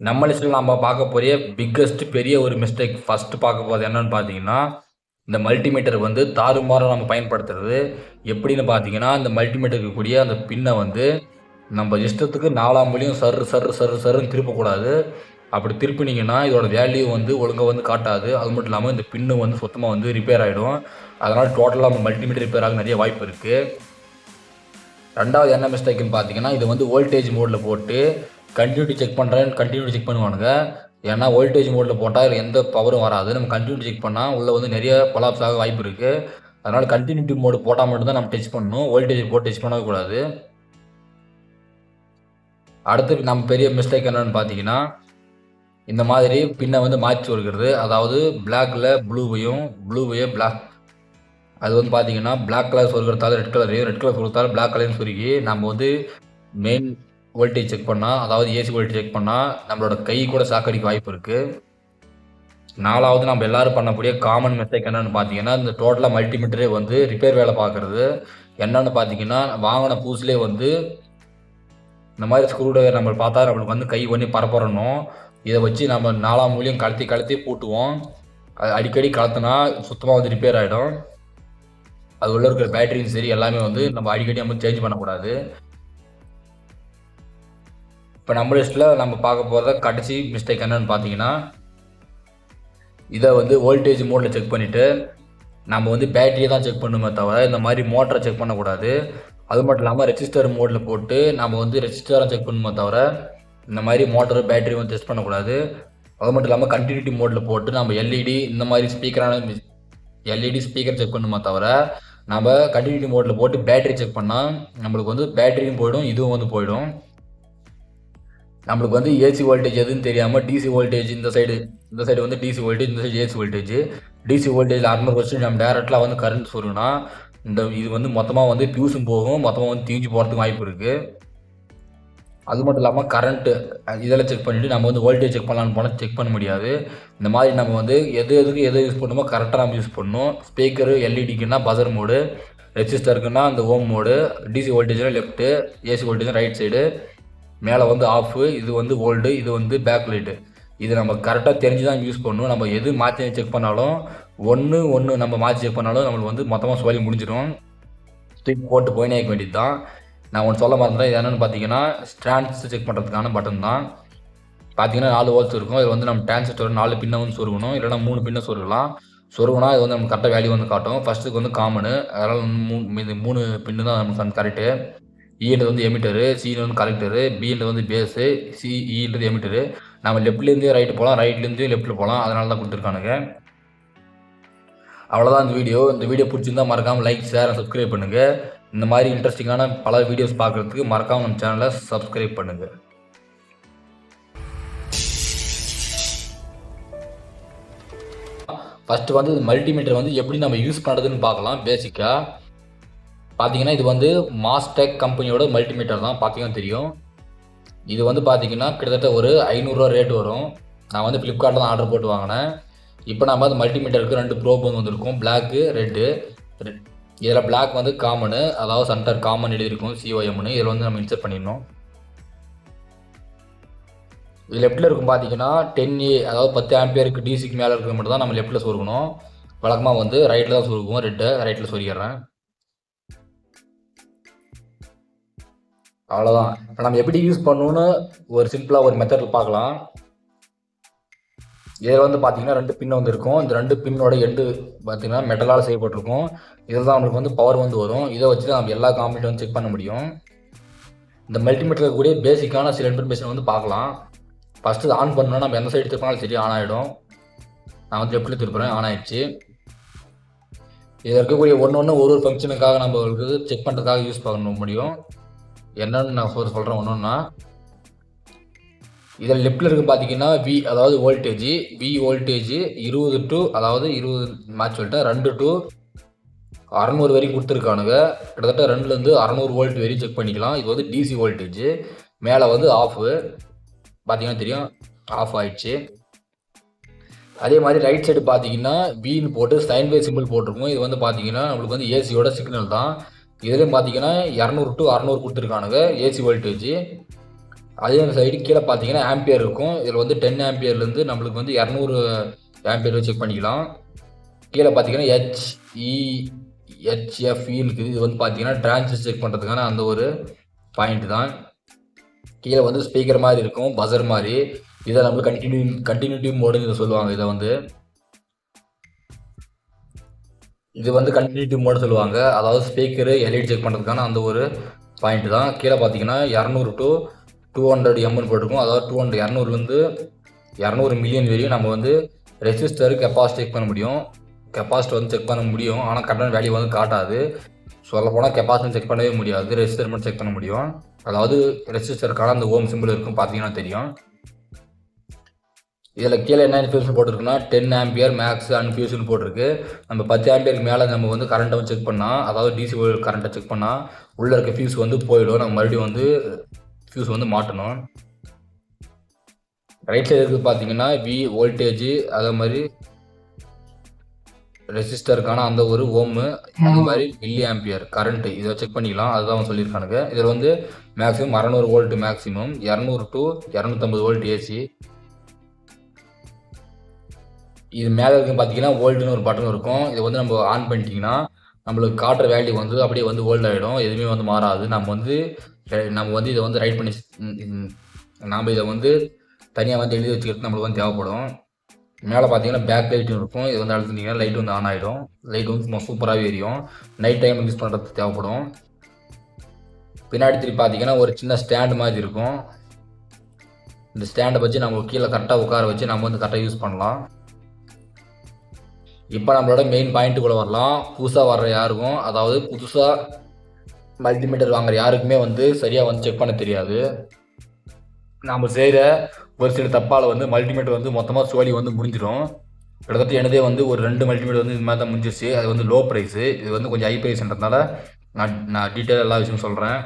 நம்ம லிஸ்ட்டில் நம்ம பார்க்க போகிற பிக்கஸ்ட் பெரிய ஒரு மிஸ்டேக் ஃபஸ்ட்டு பார்க்க போகிறது என்னன்னு பார்த்தீங்கன்னா இந்த மல்டிமீட்டர் வந்து தாறுமாறாக நம்ம பயன்படுத்துறது. எப்படின்னு பார்த்தீங்கன்னா இந்த மல்டிமீட்டருக்கு கூடிய அந்த பின்னை வந்து நம்ம இஷ்டத்துக்கு நாலாம் வழியும் சரு சரு சரு சருன்னு திருப்பக்கூடாது. அப்படி திருப்பினீங்கன்னா இதோட வேல்யூ வந்து ஒழுங்காக வந்து காட்டாது. அது மட்டும் இல்லாமல் இந்த பின்னு வந்து சுத்தமாக வந்து ரிப்பேர் ஆகிடும் அதனால் டோட்டலாக நம்ம மல்டிமீட்டர் ரிப்பேர் ஆக நிறைய வாய்ப்பு இருக்குது ரெண்டாவது என்ன மிஸ்டேக்குன்னு பார்த்தீங்கன்னா இது வந்து வோல்டேஜ் மோடில் போட்டு கண்டினியூட்டி செக் பண்ணுறேன் கண்டினியூட்டி செக் பண்ணுவானுங்க. ஏன்னா வோல்டேஜ் மோடில் போட்டால் எந்த பவரும் வராது. நம்ம கண்டினியூட்டி செக் பண்ணால் உள்ளே வந்து நிறைய கொலாப்ஸ் ஆக வாய்ப்பு இருக்குது அதனால் கண்டினியூட்டி மோடு போட்டால் மட்டும்தான் நம்ம டச் பண்ணணும். வோல்டேஜ் போட்டு டச் பண்ணக்கூடாது அடுத்து நம்ம பெரிய மிஸ்டேக் என்னென்னு பார்த்தீங்கன்னா இந்த மாதிரி பின்னை வந்து மாற்றி வருகிறது அதாவது பிளாக்கில் ப்ளூவையும் ப்ளூவையும் பிளாக் அது வந்து பார்த்தீங்கன்னா பிளாக் கலர் சொருக்கிறதால ரெட் கலரையும் ரெட் கலர் சொருக்கிறதால பிளாக் கலரையும் சுருக்கி நம்ம வந்து மெயின் வோல்டேஜ் செக் பண்ணால் அதாவது ஏசி வோல்டேஜ் செக் பண்ணால் நம்மளோட கை கூட சாக்கடிக்க வாய்ப்பு இருக்குது நாலாவது நம்ம எல்லாரும் பண்ணக்கூடிய காமன் மிஸ்டேக் என்னென்னு பார்த்தீங்கன்னா இந்த டோட்டலாக மல்டிமீட்டரே வந்து ரிப்பேர் வேலை பார்க்குறது என்னென்னு பார்த்தீங்கன்னா வாங்கின புதுசுலேயே வந்து இந்த மாதிரி ஸ்க்ரூ டிரைவர் நம்ம பார்த்தா நம்மளுக்கு வந்து கை பண்ணி பரப்பறணும் இதை வச்சு நம்ம நாலாம் மூலியம் கலத்தி கலத்தி பூட்டுவோம். அது அடிக்கடி கலத்துனா சுத்தமாக வந்து ரிப்பேர் ஆகிடும் அது உள்ள இருக்கிற பேட்டரியும் சரி எல்லாமே வந்து நம்ம அடிக்கடி நம்ம சேஞ்ச் பண்ணக்கூடாது. இப்போ நம்ம லிஸ்ட்டில் நம்ம பார்க்க போகிறத கடைசி மிஸ்டேக் என்னன்னு பார்த்தீங்கன்னா இதை வந்து வோல்டேஜ் மோடில் செக் பண்ணிவிட்டு நம்ம வந்து பேட்டரியை தான் செக் பண்ணுமே தவிர இந்த மாதிரி மோட்டரை செக் பண்ணக்கூடாது. அது மட்டும் இல்லாமல் ரெஜிஸ்டர் மோடில் போட்டு நம்ம வந்து ரெஜிஸ்டரை செக் பண்ணுமே தவிர இந்த மாதிரி மோட்டர் பேட்டரி வந்து டெஸ்ட் பண்ணக்கூடாது. அது மட்டும் இல்லாமல் கண்டினியூட்டி மோடில் போட்டு நம்ம எல்இடி இந்த மாதிரி ஸ்பீக்கரான எல்இடி ஸ்பீக்கர் செக் பண்ணுமே தவிர நம்ம கண்டினியூட்டி மோடில் போட்டு பேட்டரி செக் பண்ணால் நம்மளுக்கு வந்து பேட்டரியும் போயிடும் இதுவும் வந்து போயிடும். நம்மளுக்கு வந்து ஏசி வோல்டேஜ் எதுன்னு தெரியாமல் டிசி வோல்டேஜ் இந்த சைடு இந்த சைடு வந்து டிசி வோல்டேஜ் இந்த சைடு ஏசி வோல்டேஜ் டிசி வோல்டேஜில் அறுநூறு வருஷம் நம்ம டேரெக்டாக வந்து கரண்ட் சொருனா இந்த இது வந்து மொத்தமாக வந்து பியூஸும் போகும் மொத்தமாக வந்து தீஞ்சு போகிறதுக்கு வாய்ப்பு இருக்குது அது மட்டும் இல்லாமல் கரண்ட்டு இதெல்லாம் செக் பண்ணிவிட்டு நம்ம வந்து வோல்டேஜ் செக் பண்ணலான்னு போனால் செக் பண்ண முடியாது. இந்த மாதிரி நம்ம வந்து எது எதுக்கு எதை யூஸ் பண்ணுமோ கரெக்டாக நம்ம யூஸ் பண்ணணும். ஸ்பீக்கரு எல்இடிக்குன்னா பசர் மோடு ரெஜிஸ்டருக்குன்னா அந்த ohm mode DC வோல்டேஜ்னா left AC voltage right side மேலே வந்து ஆஃபு இது வந்து ஓல்டு இது வந்து பேக் லைட்டு இது நம்ம கரெக்டாக தெரிஞ்சு தான் யூஸ் பண்ணணும் நம்ம எது மாற்றி செக் பண்ணாலும் ஒன்று ஒன்று நம்ம மாற்றி செக் பண்ணாலும் நம்மளுக்கு வந்து மொத்தமாக சொல்லி முடிஞ்சிடும். தூக்கி போட்டு போயினே இருக்க வேண்டியது தான் நான் ஒன்று சொல்ல மறந்துட்டேன். இது என்னென்னு பார்த்தீங்கன்னா ஸ்ட்ராண்ட்ஸ் செக் பண்ணுறதுக்கான பட்டன் தான். பார்த்தீங்கன்னா நாலு ஹோல்ஸ் இருக்கும். இது வந்து நம்ம டிரான்சிஸ்டர் நாலு பின்னை வந்து சொருகணும். இல்லைனா மூணு பின்னை சொருகலாம். சொருகுனா இது வந்து நம்ம கரெக்டாக வேல்யூ வந்து காட்டும். ஃபஸ்ட்டுக்கு வந்து காமனு அதனால் மூணு இது மூணு பின்னு தான் நமக்கு கரெக்டு E இன்றது வந்து எமிட்டரு சின்றது வந்து கலெக்டரு பின்றது வந்து பேஸு சி இன்றது e எமிட்டரு நம்ம லெஃப்ட்லேருந்தே ரைட்டு போகலாம் ரைட்லேருந்து லெஃப்ட்டில் போகலாம் அதனால தான் கொடுத்துருக்கானுங்க. அவ்வளோதான் இந்த வீடியோ. இந்த வீடியோ பிடிச்சிருந்தா மறக்காமல் லைக் ஷேர் சப்ஸ்கிரைப் பண்ணுங்கள் இந்த மாதிரி இன்ட்ரெஸ்டிங்கான பல வீடியோஸ் பார்க்குறதுக்கு மறக்காமல் நம்ம சேனலை சப்ஸ்கிரைப் பண்ணுங்கள் ஃபஸ்ட்டு வந்து மல்டிமீட்டர் வந்து எப்படி நம்ம யூஸ் பண்ணுறதுன்னு பார்க்கலாம். பேசிக்காக பார்த்தீங்கன்னா இது வந்து மாஸ்டெக் கம்பெனியோட மல்டிமீட்டர் தான் பார்த்தீங்கன்னா தெரியும். இது வந்து பார்த்தீங்கன்னா கிட்டத்தட்ட ஒரு ஐநூறுரூவா ரேட் வரும். நான் வந்து ஃப்ளிப்கார்ட்டில் தான் ஆர்டர் போட்டு வாங்கினேன். இப்போ நம்ம வந்து மல்டிமீட்டருக்கு ரெண்டு ப்ரோப் வந்து வந்திருக்கும். பிளாக்கு ரெட்டு இதில் பிளாக் வந்து காமனு அதாவது சென்டர் காமன் எழுதியிருக்கும் சிஓஎம்னு இதில் வந்து நம்ம இன்சர்ட் பண்ணிடணும். இது லெஃப்ட்டில் இருக்கும் பார்த்தீங்கன்னா டென் ஏ அதாவது பத்து ஆம்பியருக்கு டிசிக்கு மேலே இருக்கிற மட்டும் தான் நம்ம லெஃப்ட்டில் சொருகணும். வழக்கமாக வந்து ரைட்டில் தான் சொருகுவோம். ரெட்டை ரைட்டில் சொருகிடுறேன். அவ்வளோதான் இப்போ நம்ம எப்படி யூஸ் பண்ணணும்னு ஒரு சிம்பிளாக ஒரு மெத்தடில் பார்க்கலாம். இதில் வந்து பார்த்தீங்கன்னா ரெண்டு பின் வந்து இருக்கும். இந்த ரெண்டு பின்னோட எண்டு பார்த்தீங்கன்னா மெட்டலால் செய்யப்பட்டிருக்கும். இதில் தான் நம்மளுக்கு வந்து பவர் வந்து வரும். இதை வச்சு தான் நம்ம எல்லா காம்பீட்டும் வந்து செக் பண்ண முடியும். இந்த மல்டிமீட்டரில் இருக்கக்கூடிய பேசிக்கான சில இன்ஃபர்மேஷன் வந்து பார்க்கலாம். ஃபஸ்ட்டு ஆன் பண்ணோன்னா நம்ம எந்த சைடு திருப்பினாலும் சரி ஆன் ஆகிடும் நான் வந்து எப்படி திருப்புறேன்? ஆன் ஆயிடுச்சு. இதில் இருக்கக்கூடிய ஒன்று ஒன்று ஒரு ஒரு ஃபங்க்ஷனுக்காக நம்மளுக்கு செக் பண்ணுறதுக்காக யூஸ் பண்ண முடியும். என்னன்னு நான் சொல்ல சொல்கிறேன் ஒன்றுன்னா இதில் லெஃப்டில் இருக்கு பார்த்தீங்கன்னா வி அதாவது வோல்டேஜ் வி வோல்டேஜ் இருபது டு அதாவது இருபது மேட்ச் சொல்லிட்டேன் ரெண்டு டு அறநூறு வரைக்கும் கொடுத்துருக்கானுங்க. கிட்டத்தட்ட ரெண்டுலேருந்து அறநூறு வோல்ட் வரையும் செக் பண்ணிக்கலாம். இது வந்து டிசி வோல்டேஜ் மேலே வந்து ஆஃபு பார்த்தீங்கன்னா தெரியும் ஆஃப் ஆயிடுச்சு. அதே மாதிரி ரைட் சைடு பார்த்தீங்கன்னா வீன்னு போட்டு சைன் வே சிம்பிள் போட்டிருக்கும். இது வந்து பார்த்தீங்கன்னா நம்மளுக்கு வந்து ஏசியோட சிக்னல் தான். இதுலேயும் பார்த்தீங்கன்னா இரநூறு டு அறநூறு கொடுத்துருக்கானுங்க ஏசி வோல்டேஜ் அதே சைடு கீழே பார்த்தீங்கன்னா ஆம்பியர் இருக்கும். இதில் வந்து டென் ஆம்பியர்லேருந்து நம்மளுக்கு வந்து இரநூறு ஆம்பியர் செக் பண்ணிக்கலாம். கீழே பார்த்தீங்கன்னா ஹெச்இ e, e ஹெச்எஃப்இ இருக்குது. இது வந்து பார்த்தீங்கன்னா டிரான்சிஸ் செக் பண்ணுறதுக்கான அந்த ஒரு பாயிண்ட் தான். கீழே வந்து ஸ்பீக்கர் மாதிரி இருக்கும் பஸர் மாதிரி. இதை நம்மளுக்கு கண்டினியூ கண்டினியூட்டி மோடுன்னு சொல்லுவாங்க இதை வந்து. இது வந்து கண்டினியூட்டி மோடு சொல்லுவாங்க. அதாவது ஸ்பீக்கரு எல்இடி செக் பண்ணுறதுக்கான அந்த ஒரு பாயிண்ட் தான். கீழே பார்த்தீங்கன்னா இரநூறு டு டூ ஹண்ட்ரட் எம்என் போட்டிருக்கும். அதாவது டூ ஹண்ட்ரட் இரநூறுலேருந்து இரநூறு மில்லியன் வரையும் நம்ம வந்து ரெசிஸ்டர் கெப்பாசிட்டி செக் பண்ண முடியும். கெப்பாசிட்டி வந்து செக் பண்ண முடியும். ஆனால் கரெக்டான வேல்யூ வந்து காட்டாது. சொல்ல போனால் கெப்பாசிட்டி செக் பண்ணவே முடியாது. ரெசிஸ்டர் மட்டும் செக் பண்ண முடியும். அதாவது ரெசிஸ்டருக்கான அந்த ஓம் சிம்பிள் இருக்கும். பார்த்தீங்கன்னா தெரியும். இதில் கீழே என்ன இன்ஃபியூஷன் போட்டிருக்குன்னா டென் ஆம்பியர் மேக்ஸ் அன்ஃபியூஷன் போட்டிருக்கு. நம்ம பத்து ஆம்பியருக்கு மேலே நம்ம வந்து கரண்ட்டை வந்து செக் பண்ணால் அதாவது டிசி கரண்ட்டை செக் பண்ணால் உள்ளே இருக்க ஃபியூஸ் வந்து போயிடும். நம்ம மறுபடியும் வந்து ஃபியூஸ் வந்து மாட்டணும். ரைட் சைடு இருக்குது பார்த்தீங்கன்னா வி வோல்டேஜ் அதே மாதிரி ரெசிஸ்டருக்கான அந்த ஒரு ஓமு அது மாதிரி மில்லி ஆம்பியர் கரண்ட்டு இதை செக் பண்ணிக்கலாம். அதுதான் அவன் சொல்லியிருக்கானுங்க. இதில் வந்து மேக்ஸிமம் அறநூறு வோல்ட் மேக்ஸிமம் இரநூறு டு இரநூத்தம்பது வோல்ட் ஏசி இது மேலே இருக்கு பார்த்தீங்கன்னா ஓல்டுன்னு ஒரு பட்டன் இருக்கும். இதை வந்து நம்ம ஆன் பண்ணிட்டீங்கன்னா நம்மளுக்கு காட்டுற வேல்யூ வந்து அப்படியே வந்து ஓல்ட் ஆகிடும் எதுவுமே வந்து மாறாது. நம்ம வந்து நம்ம வந்து இதை வந்து ரைட் பண்ணி நாம் இதை வந்து தனியாக வந்து எழுதி வச்சுக்கிறது நம்மளுக்கு வந்து தேவைப்படும். மேலே பார்த்தீங்கன்னா பேக் லைட்டும் இருக்கும். இது வந்து அழுத்தினீங்கன்னா லைட் வந்து ஆன் ஆகிடும் லைட் வந்து சும்மா சூப்பராகவே எரியும். நைட் டைம் யூஸ் பண்ணுறதுக்கு தேவைப்படும். பின்னாடி திருப்பி பார்த்தீங்கன்னா ஒரு சின்ன ஸ்டாண்ட் மாதிரி இருக்கும். இந்த ஸ்டாண்டை வச்சு நம்ம கீழே கரெக்டாக உட்கார வச்சு நம்ம வந்து கரெக்டாக யூஸ் பண்ணலாம். இப்போ நம்மளோட மெயின் பாயிண்ட்டுக்குள்ளே வரலாம். புதுசாக வர்ற யாருக்கும் அதாவது புதுசாக மல்டிமீட்டர் வாங்குற யாருக்குமே வந்து சரியாக வந்து செக் பண்ண தெரியாது. நாம் செய்கிற ஒரு சில தப்பால் வந்து மல்டிமீட்டர் வந்து மொத்தமாக சோழி வந்து முடிஞ்சிடும். கிட்டத்தட்ட எனதே வந்து ஒரு ரெண்டு மல்டிமீட்டர் வந்து இது மாதிரி தான் முடிஞ்சிச்சு அது வந்து லோ ப்ரைஸு இது வந்து கொஞ்சம் ஹை ப்ரைஸ்ன்றதுனால நான் நான் டீட்டெயில் எல்லா விஷயமும் சொல்கிறேன்